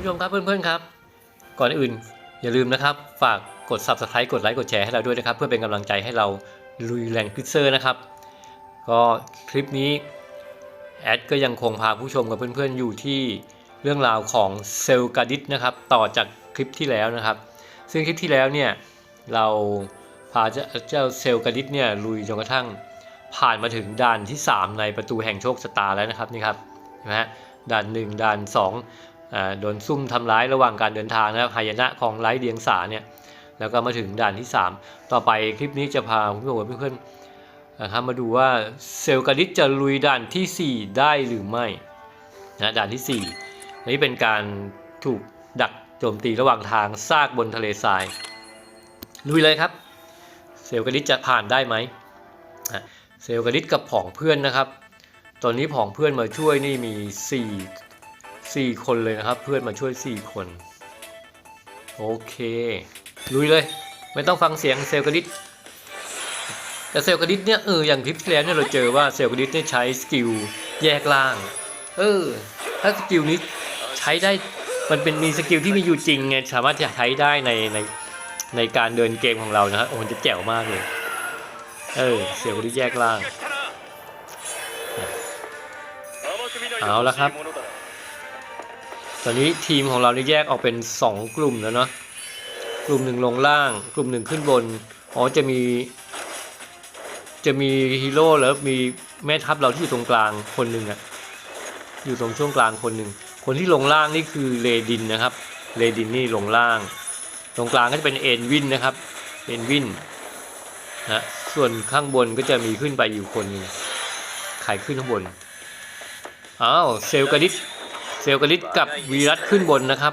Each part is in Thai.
ผู้ชมครับเพื่อนๆครับ ก่อนอื่นอย่าลืมนะครับ ฝากกด subscribe กดไลค์กดแชร์ให้เราด้วยนะครับ เพื่อเป็นกำลังใจให้เราลุยแรงพิเซอร์นะครับ ก็คลิปนี้แอดก็ยังคงพาผู้ชมกับเพื่อนๆอยู่ที่เรื่องราวของเซลกาดิสนะครับต่อจากคลิปที่แล้วนะครับ ซึ่งคลิปที่แล้วเนี่ยเราพาเจ้าเซลกาดิสเนี่ยลุยจนกระทั่งผ่านมาถึงด่านที่ 3 ในประตูแห่งโชคชะตาแล้วนะครับนี่ครับเห็นไหมฮะด่าน 1 ด่าน2อ่า โดนซุ่มทำร้ายระหว่างการเดินทางนะครับหายนะของไร้เดียงสาเนี่ยแล้วก็มาถึงด่านที่ 3 ต่อไปคลิปนี้จะพาคุณผู้ชมเพื่อนๆนะครับมาดูว่าเซลกาดิสจะลุยด่านทีสี่4 ได้หรือไม่นะด่านที่ 4 นี่เป็นการถูกดักโจมตีระหว่างทางซากบนทะเลทรายลุยเลยครับ เซลกระดิษจะผ่านได้ไหมเซลกระดิษกับผองเพื่อนนะครับ ตอนนี้ผองเพื่อนมาช่วยนี่มี 4 4 คนเลยนะครับ เพื่อนมาช่วย 4 คน โอเค ลุยเลย ไม่ต้องฟังเสียงเซลกระดิษแต่เซลกระดิษเนี่ยเอออย่างคลิปที่แล้วเนี่ยเราเจอว่าเซลกระดิษเนี่ยใช้สกิลแยกล่าง เออ ถ้าสกิลนี้ใช้ได้มันเป็นมีสกิลที่มีอยู่จริงไงสามารถจะใช้ได้ในในในการเดินเกมของเรานะครับโอ้มันจะแจ๋วมากเลย เออเสียวที่แยกล่าง เอาละครับ ตอนนี้ทีมของเรานี่แยกออกเป็น 2 กลุ่มแล้วเนาะกลุ่มหนึ่งลงล่าง กลุ่มหนึ่งขึ้นบนอ๋อจะมี จะมีฮีโร่แล้วมีแม่ทัพเราที่อยู่ตรงกลางคนหนึ่งอะอยู่ตรงช่วงกลางคนหนึ่งคนที่ลงล่างนี่คือเลดินนะครับเลดินนี่ลงล่าง ตรงกลางก็จะเป็นเอ็นวินนะครับเอ็นวินนะส่วนข้างบนก็จะมีขึ้นไปอยู่คนนึงขายขึ้นข้างบนอ้าวเซลกาดิส เซลกาดิสกับวีรัตขึ้นบนนะครับ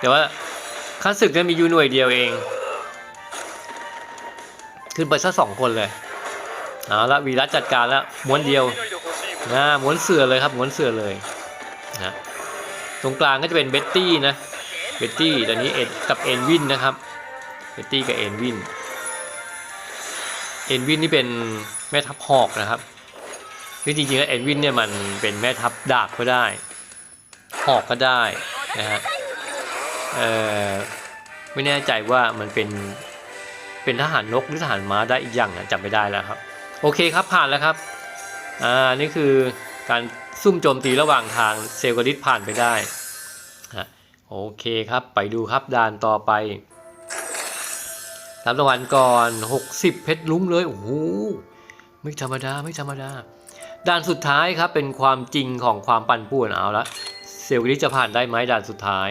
แต่ว่าคัสสึกเนี่ยมีอยู่หน่วยเดียวเอง ขึ้นไปซะสองคนเลยเอาละวีรัตจัดการแล้วม้วนเดียวนะม้วนเสือเลยครับม้วนเสือเลยนะตรงกลางก็จะเป็นเบ็ตตี้นะเบตตี้ตอนนี้เอ็ดกับเอ็นวินนะครับเบตตี้กับเอ็นวินเอ็นวินนี่เป็นแม่ทัพหอกนะครับคือจริงๆแล้วเอ็นวินเนี่ยมันเป็นแม่ทัพดาบก็ได้ หอกก็ได้นะฮะเออไม่แน่ใจว่ามันเป็นเป็นทหารนกหรือทหารม้าได้อีกอย่างนะจำไม่ได้แล้วครับ โอเคครับผ่านแล้วครับอ่านี่คือการซุ่มโจมตีระหว่างทางเซลกระดิษผ่านไปได้ฮะโอเคครับไปดูครับด่านต่อไปรับรางวัลก่อน 60 เพชรลุ้งเลย โอ้โห ไม่ธรรมดา ไม่ธรรมดาด่านสุดท้ายครับ เป็นความจริงของความปั่นป่วนเอาละ เซลล์นี้จะผ่านได้ไหมด่านสุดท้าย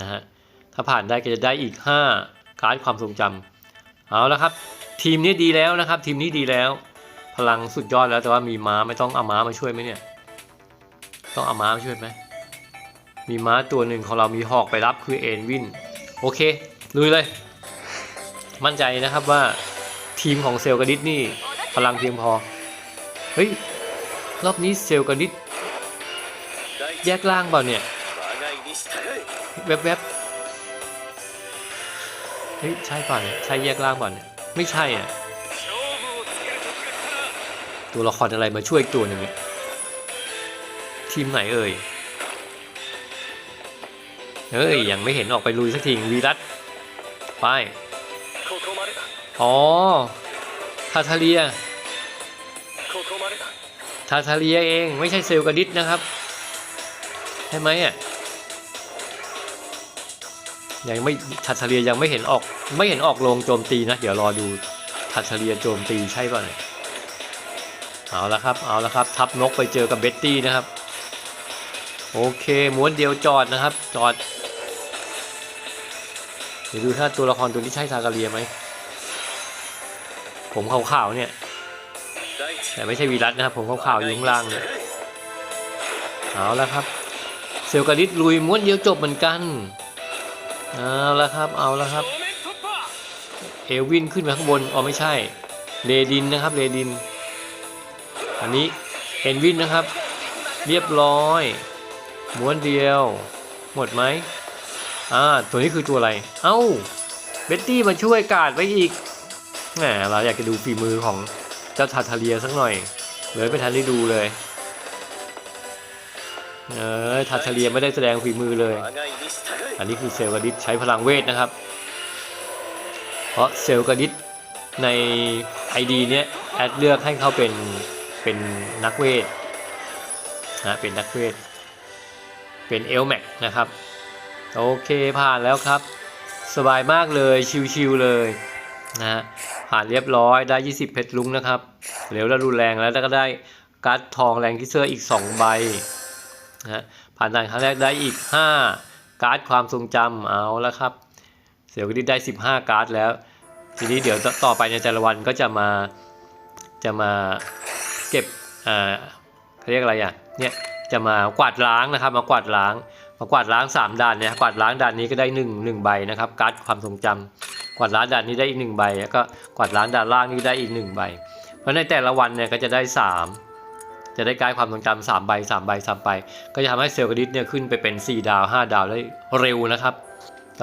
นะฮะถ้าผ่านได้ก็จะได้อีก 5 การ์ดความทรงจำเอาละครับ ทีมนี้ดีแล้วนะครับ ทีมนี้ดีแล้ว พลังสุดยอดแล้วแต่ว่ามีม้าไม่ต้องเอาม้ามาช่วยไหมเนี่ย ต้องเอาม้ามาช่วยไหมมีม้าตัวหนึ่งของเรามีหอกไปรับคือเอ็นวินโอเคลุยเลย มั่นใจนะครับว่าทีมของเซลกระดิษนี่พลังเพียงพอเฮ้ยรอบนี้เซลกระดิษ แยกล่างเปล่าเนี่ย แวบๆ เฮ้ย ใช่เปล่าเนี่ย ใช่แยกล่างปล่าเนี่ย ไม่ใช่อะ ตัวละครอะไรมาช่วยอีกตัวหนึ่งเนี่ยทีมไหนเอ่ย เฮ้ย ยังไม่เห็นออกไปลุยสักทีวีรัตไป อ๋อ ทาทาเลีย ทาทาเลียเองไม่ใช่เซลกระดิษนะครับ ช่ไหมอะยังไม่ทาทาเลียยังไม่เห็นออกไม่เห็นออกลงโจมตีนะ เดี๋ยวรอดูทาทาเลียโจมตีใช่ป่ะเนี่ยเอาละครับเอาละครับ ทับนกไปเจอกับเบ็ตตี้นะครับ โอเคม้วนเดียวจอดนะครับจอด เดี๋ยวดูถ้าตัวละครตัวนี้ใช่ทากาเลียไหมผมขาวๆเนี่ย แต่ไม่ใช่วีรัตนะครับ ผมขาวๆอยู่ข้างล่างเนี่ยเอาละครับ ซลกาดิสลุยม้วนเดียวจบเหมือนกัน เอาละครับ เอาละครับ เอวินขึ้นมาข้างบน อ๋อไม่ใช่ เรดินนะครับ เรดิน อันนี้เอ็นวินนะครับ เรียบร้อย ม้วนเดียว หมดไหมอ่า ตัวนี้คือตัวอะไร เอ้า เบ็ตตี้มาช่วยกาดไว้อีก แหม เราอยากจะดูฝีมือของเจ้าทาทาเลียสักหน่อย เลยไม่ทันได้ดูเลย เออทัชเลียไม่ได้แสดงฝีมือเลย อันนี้คือเซลกดิษใช้พลังเวทนะครับ เพราะเซลกดิษในไอดีเนี้ยแอดเลือกให้เขาเป็นเป็นนักเวทนะเป็นนักเวท เป็นเอลแม็กนะครับ โอเคผ่านแล้วครับ สบายมากเลยชิวๆเลยนะฮะผ่านเรียบร้อยได้ 20 เพชรลุงนะครับ เหลวและรุนแรงแล้วก็ได้การ์ดทองแรงกิเซอร์อีก 2 ใบ นะผ่านด่านครั้งแรกได้อีก 5 การ์ดความทรงจำเอาแล้วครับ เสียวกดิได้ 15 การ์ดแล้ว ทีนี้เดี๋ยวต่อไปในแต่ละวันก็จะมาจะมาเก็บอ่าเขาเรียกอะไรอะเนี่ยจะมากวาดล้างนะครับ มากวาดล้าง มากวาดล้าง 3ด่านเนี่ยกวาดล้างด่านนี้ก็ได้1 1ใบนะครับ การ์ดความทรงจำกวาดล้างด่านนี้ได้อีก1ใบแล้วก็กวาดล้างด่านล่างนี่ได้อีก1ใบเพราะในแต่ละวันเนี่ยก็จะได้ 3 จะได้การความทรงจำสามใบสามใบสามใบ ก็จะทำให้เซลล์กระดิษเนี่ยขึ้นไปเป็น 4 ดาว 5 ดาวได้เร็วนะครับ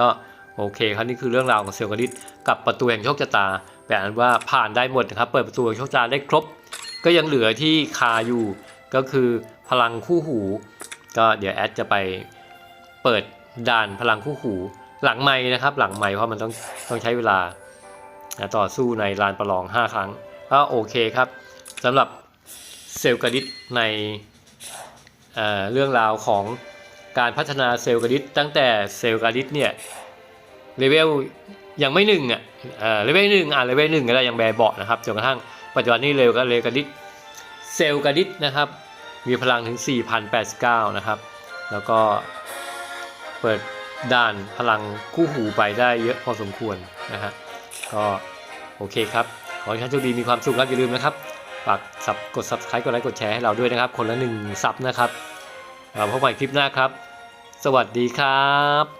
ก็โอเคครับนี่คือเรื่องราวของเซลล์กระดิษกับประตูแห่งโชคชะตาแปลว่าผ่านได้หมดนะครับ เปิดประตูแห่งโชคชะตาได้ครบ ก็ยังเหลือที่คาอยู่ก็คือพลังคู่หู ก็เดี๋ยวแอดจะไปเปิดด่านพลังคู่หู หลังไม้นะครับ หลังไม้เพราะมันต้องต้องใช้เวลาต่อสู้ในลานประลอง 5 ครั้งก็โอเคครับสำหรับ เซลล์กระดิษในเเรื่องราวของการพัฒนาเซลล์กระดิษตั้งแต่เซลล์กระดิษเนี่ยเลเวลยังไม่หนึ่งอะเลเวลหนึ่งอะเลเวลหนึ่งก็ได้ยังแบเบาะนะครับจนกระทั่งปัจจุบันนี้เร็วก็เลกระดิษเซลล์กระดิษนะครับมีพลังถึง 4,089 นะครับ แล้วก็เปิดด่านพลังคู่หูไปได้เยอะพอสมควรนะฮะก็โอเคครับ ขอให้ท่านโชคดีมีความสุขครับอย่าลืมนะครับ ฝากสับกด subscribe กดไลค์กดแชร์ให้เราด้วยนะครับ คนละหนึ่งซับนะครับเราพบกันใหม่คลิปหน้าครับ สวัสดีครับ